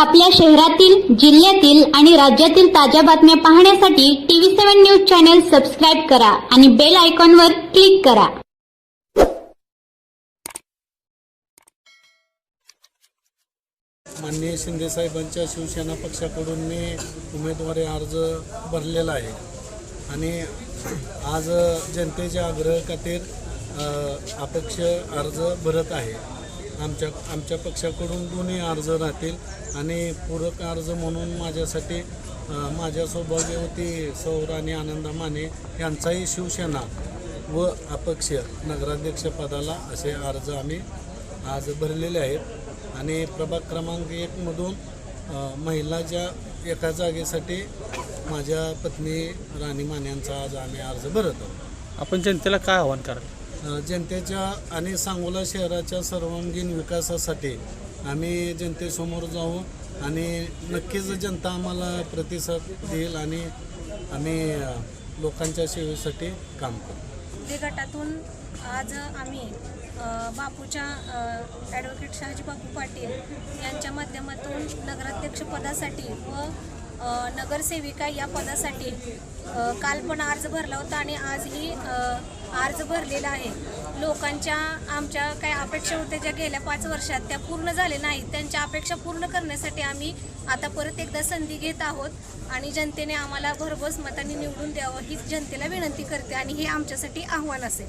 आपल्या शहरातील जिल्ह्यातील आणि राज्यातील ताज्या बातम्या पाहण्यासाठी TV seven news channel subscribe करा आणि बेल आयकॉनवर क्लिक करा. माननीय शिंदे साहेबांच्या शिवसेना पक्षाकडून मी उमेदवारी अर्ज भरलेला आहे. आणि आज जनतेच्या आग्रह खातीर अपेक्ष अपक्ष अर्ज भरत आहे. आमच्या आमच्या पक्षाकडून दोन्ही अर्ज राहतील आणि पूरक अर्ज म्हणून माझ्यासाठी माझ्या सौभाग्यवती सौर आणि आनंदा माने यांचाही शिवसेना व अपक्ष नगराध्यक्षपदाला असे अर्ज आम्ही आज भरलेले आहेत. आणि प्रभाग क्रमांक एकमधून महिलाच्या एका जागेसाठी माझ्या पत्नी राणी मान्यांचा आज आम्ही अर्ज भरत. आहोत आपण जनतेला काय आव्हान कराल? जनतेच्या आणि सांगोला शहराच्या सर्वांगीण विकासासाठी आम्ही जनतेसमोर जाऊ आणि नक्कीच जनता आम्हाला प्रतिसाद देईल आणि आम्ही लोकांच्या सेवेसाठी काम करू. ते गटातून आज आम्ही बापूच्या ॲडव्होकेट शहाजी बापू पाटील यांच्या माध्यमातून नगराध्यक्षपदासाठी व नगरसेविका या पदासाठी काल पण अर्ज भरला होता आणि आजही अर्ज भरलेला आहे. लोकांच्या आमच्या काय अपेक्षा होत्या ज्या गेल्या पाच वर्षात त्या पूर्ण झाल्या नाहीत. त्यांच्या अपेक्षा पूर्ण करण्यासाठी आम्ही आता परत एकदा संधी घेत आहोत आणि जनतेने आम्हाला भरघोस मताने निवडून द्यावं हीच जनतेला विनंती करते आणि हे आमच्यासाठी आव्हान असेल.